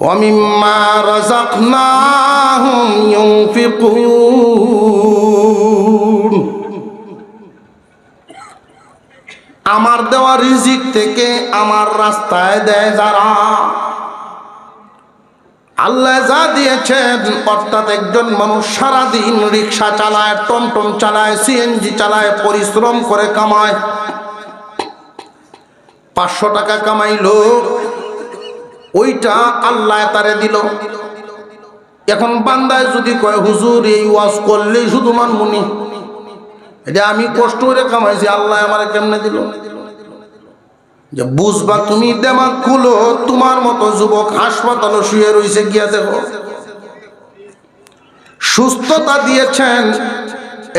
ومما رزقناهم ينفقون আমার দেওয়া রিজিক থেকে আমার রাস্তায় দেয় যারা আল্লাহ যা দিয়েছেন অর্থাৎ একজন মানুষ সারাদিন রিক্সা চালায় টমটম চালায় সিএনজি চালায় পরিশ্রম করে কামায় পাঁচশো টাকা কামাইলো ওইটা আল্লাহ তারে দিল। এখন বান্দায় যদি কয়, হুজুর, এই ওয়াজ করলেই শুধু মানমুনি এটা আমি কষ্ট করে কামাইছি, আল্লাহ আমার কেমনে দিল? যে বুঝবা, তুমি দেমাগ খুলো, তোমার মতো যুবক হাসপাতালে শুয়ে রয়েছে গিয়া দেখো। সুস্থতা দিয়েছেন,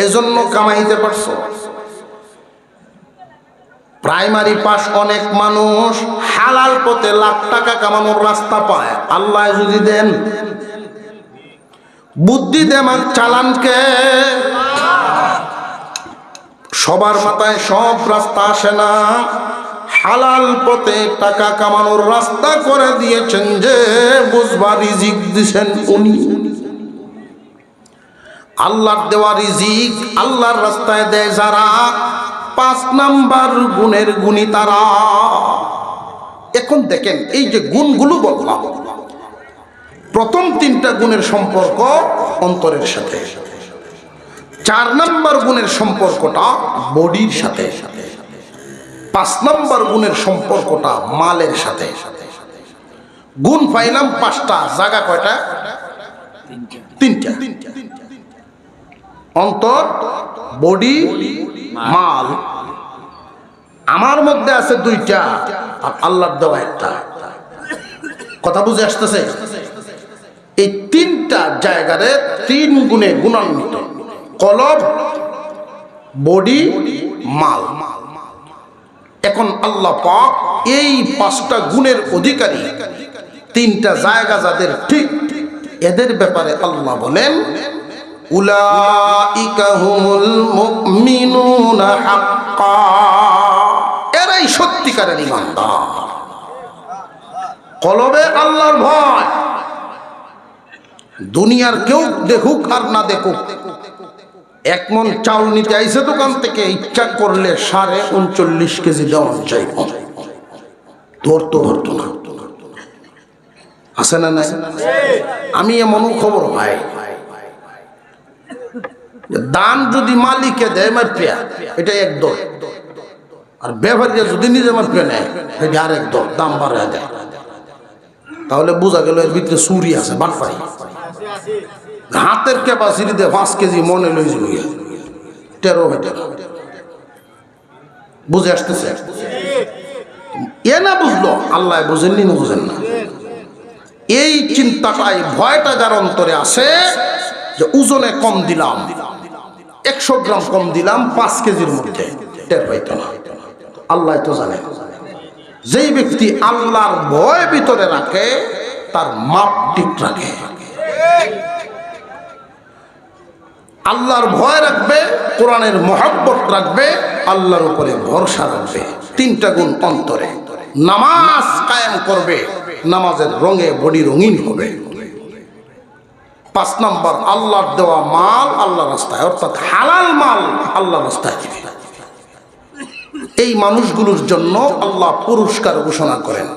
এজন্য কামাইতে পারছ। প্রাইমারি পাস অনেক মানুষ, হালাল পথে লাখ টাকা কামানোর রাস্তা পায়। আল্লাহ যদি দেন, বুদ্ধি দেমাগ চালানকে, সবার মাথায় সব রাস্তা আসে না। হালাল পথে টাকা কামানোর রাস্তা করে দিয়েছেন যে বুঝবা রিজিক দিছেন উনি। আল্লাহর দেওয়া রিজিক আল্লাহর রাস্তায় দেয় যারা পাঁচ নাম্বার গুণের গুণী তারা। এখন দেখেন, এই যে গুণগুলো বললাম, প্রথম তিনটা গুণের সম্পর্ক অন্তরের সাথে। চার নাম্বার গুণের সম্পর্কটা বডির সাথে। পাঁচ নাম্বার গুণের সম্পর্কটা মালের সাথে। গুণ পাইলাম পাঁচটা, জায়গা কয়টা? তিনটা। অন্তর, বডি মাল। আমার মধ্যে আছে দুইটা আর আল্লাহর দেওয়া একটা। কথা বুঝে আসতেছে? এই তিনটা জায়গারে তিন গুণে গুণান্বিত। কলব, বডি, মাল। এখন আল্লাহ পাক এই পাঁচটা গুণের অধিকারী। তিনটা জায়গা যাদের ঠিক, এদের ব্যাপারে আল্লাহ বলেন উলাইকা হুমুল মুমিনুনা হাক্কা। এরাই সত্যিকারের কলবে আল্লাহর ভয়। দুনিয়ার কেউ দেখুক আর না দেখুক। এক মন চাউল নিতে আইসে দোকান থেকে, ইচ্ছা করলে সাড়ে উনচল্লিশ কেজি দেওয়া চাইব ধরতো ধরতো না। আছে না আমি এমনও খবর ভাই দান যদি মালিকে দেয়, মার পেয়া। এটা এক দল। আর ব্যবহারিয়া যদি নিজে মার পেয়ে নেয় এটা আর এক দল। দাম বাড়া দেয়। তাহলে বোঝা গেল এর ভিতরে চুরি আছে, বাটপাই। হাতের ক্যাপাসিটি দিয়ে পাঁচ কেজি মনে লই যাব তেরো হাজার বুঝে আসতেছে? এ না বুঝলো, আল্লাহ বুঝেননি না বুঝেন না। এই চিন্তাটাই, ভয়টা যার অন্তরে আছে, যে ওজনে কম দিলাম। একশো গ্রাম কম দিলাম, পাঁচ কেজির মধ্যে। টের পাইতো না। আল্লাহ তো জানে যেই ব্যক্তি আল্লাহর ভয় ভিতরে রাখে, তার মাপ ঠিক রাখে। আল্লাহর ভয় রাখবে, কোরআনের মহাব্বত রাখবে, আল্লাহর উপরে ভরসা রাখবে। তিনটা গুণ অন্তরে। নামাজ কায়েম করবে, নামাজের রঙে বডি রঙিন হবে। পাঁচ নম্বর, আল্লাহর দেওয়া মাল আল্লাহ রাস্তায়, অর্থাৎ হালাল মাল আল্লাহ রাস্তায় এই মানুষগুলোর জন্য আল্লাহ পুরস্কার ঘোষণা করেন।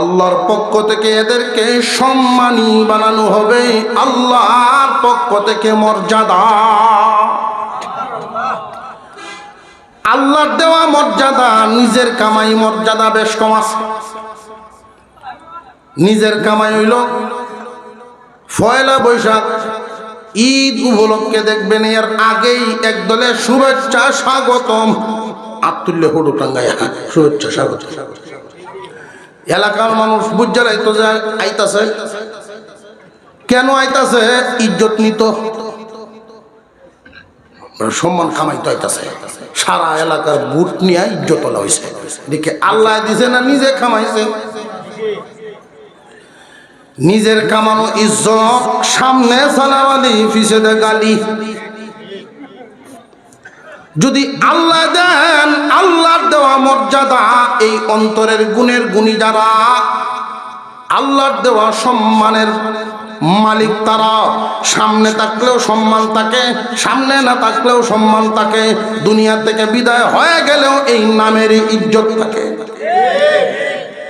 আল্লাহর পক্ষ থেকে এদেরকে সম্মানী বানানো হবে, আল্লাহর পক্ষ থেকে মর্যাদা। আল্লাহর দেওয়া মর্যাদা, নিজের কামাই মর্যাদা বেশ কম আছে। নিজের কামাই হইল ফয়লা বৈশাখ। ঈদ উপলক্ষে দেখবেন এর আগেই একদলে শুভেচ্ছা স্বাগতম। আত্মুল্য হুডু টাঙ্গাইয়া, শুভেচ্ছা স্বাগত। এলাকার মানুষ তো যে আইতাছে। কেন আইতাছে? ইজ্জত নিত। সম্মান কামাইতে আইতাছে সারা এলাকার বুট নিয়ে ইজ্জত হয়েছে দেখে আল্লাহ দিছে না, নিজে কামাইছে। নিজের কামানো ইজ্জত সামনে পিছে দে গালি। যদি আল্লাহ দেন, আল্লাহর দেওয়া মর্যাদা, এই অন্তরের গুণের গুণী যারা, আল্লাহর দেওয়া সম্মানের মালিক তারা। সামনে থাকলেও সম্মান থাকে সামনে না থাকলেও সম্মান থাকে দুনিয়া থেকে বিদায় হয়ে গেলেও এই নামের ইজ্জত থাকে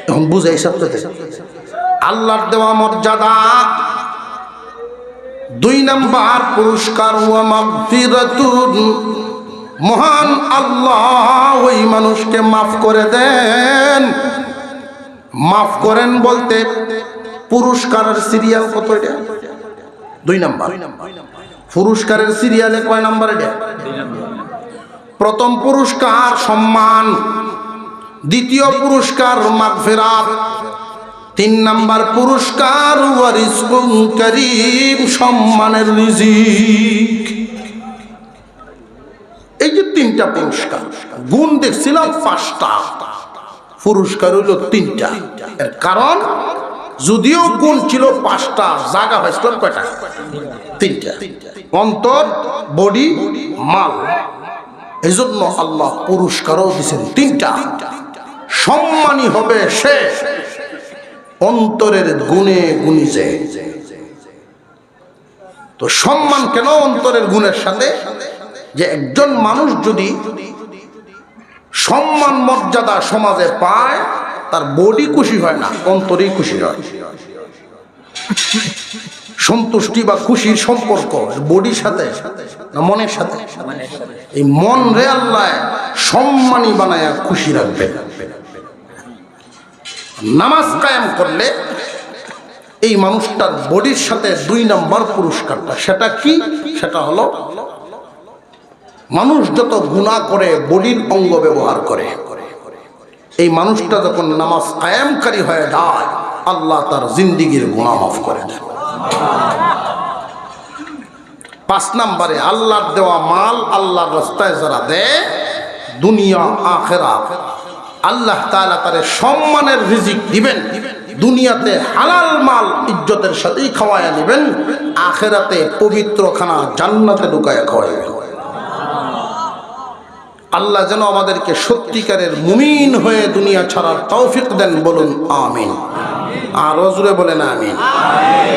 এখন বুঝাই সবটাতে আল্লাহর দেওয়া মর্যাদা। দুই নাম্বার পুরস্কার মহান আল্লাহ ওই মানুষকে মাফ করে দেন। মাফ করেন বলতে পুরস্কারের সিরিয়াল কত এটা? দুই নাম্বার। পুরস্কারের সিরিয়ালে কয় নাম্বার এটা? প্রথম পুরস্কার সম্মান, দ্বিতীয় পুরস্কার মাগফিরাত, তিন নাম্বার পুরস্কার করিম, সম্মানের রিজিক। এই যে তিনটা পুরস্কার, গুণ দেখছিলাম পাঁচটা। পুরস্কার হইল তিনটা। এর কারণ যদিও গুণ ছিল পাঁচটা, জায়গা হয়েছিল কয়টা? তিনটা। অন্তর, বডি, মাল। এই জন্য আল্লাহ পুরস্কারও দিয়েছেন। তিনটা। সম্মানী হবে সে অন্তরের গুণে গুণিছে তো সম্মান কেন অন্তরের গুণের সাথে? যে একজন মানুষ যদি সম্মান মর্যাদা সমাজে পায় তার বডি খুশি হয় না, অন্তরেই খুশি হয়। সন্তুষ্টি বা খুশির সম্পর্ক বডির সাথে মনের সাথে? এই মন রে আল্লাহ সম্মানী বানায় খুশি রাখবে। নামাজ কায়েম করলে এই মানুষটার বডির সাথে দুই নম্বর পুরস্কারটা, সেটা কি? সেটা হলো, মানুষ যত গুণা করে বডির অঙ্গ ব্যবহার করে। এই মানুষটা যখন নামাজ কায়েমকারী হয়ে যায়, আল্লাহ তার জিন্দিগির গুণা মাফ করে দেন। পাঁচ নম্বরে, আল্লাহর দেওয়া মাল আল্লাহর রাস্তায় যারা দেয়, দুনিয়া, আখেরা, আল্লাহ তাআলা তারে সম্মানের রিজিক দিবেন, দুনিয়াতে হালাল মাল ইজ্জতের সাথেই খাওয়ায়া নেবেন আখেরাতে পবিত্র খানা জান্নাতে ঢুকায়া খাওয়াইবেন আল্লাহ যেন আমাদেরকে সত্যিকারের মুমিন হয়ে দুনিয়া ছাড়ার তৌফিক দেন বলুন, আমিন। আর রজরে বলেন, আমিন।